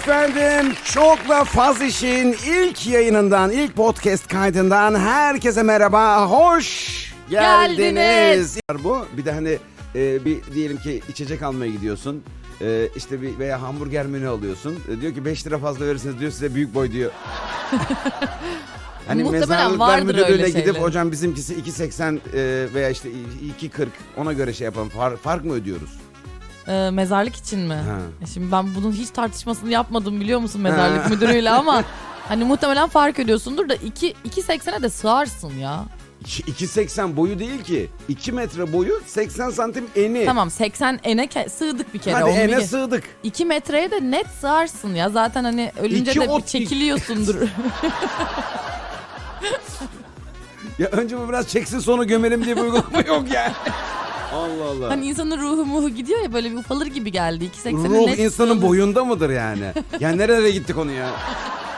efendim. Çokla Faz İş'in ilk yayınından, ilk podcast kaydından herkese merhaba. Hoş geldiniz. Geldiniz. Bu bir de hani e, bir diyelim ki içecek almaya gidiyorsun. E, işte bir veya hamburger menü alıyorsun. E, diyor ki 5 lira fazla verirsiniz diyor size büyük boy diyor. Hani Muhtemelen mezarlıklar vardır müdürlüğüne öyle gidip şeyler. hocam bizimkisi 2.80 e, veya işte 2.40 ona göre şey yapalım. Far- fark mı ödüyoruz? Ee, mezarlık için mi? E Şimdi ben bunun hiç tartışmasını yapmadım biliyor musun mezarlık müdürüyle ama hani muhtemelen fark ediyorsundur da 2 2.80'e de sığarsın ya. 2.80 boyu değil ki. 2 metre boyu 80 santim eni. Tamam 80 ene ke- sığdık bir kere. Hadi ene bir- sığdık. 2 metreye de net sığarsın ya. Zaten hani ölünce İki de bir ot- çekiliyorsundur. Ya önce bu biraz çeksin sonra gömelim diye bir uygulama yok yani. Allah Allah. hani insanın ruhu muhu gidiyor ya böyle bir ufalır gibi geldi. 2.80'e Ruh net insanın boyunda mıdır yani? Ya nerelere gittik onu ya?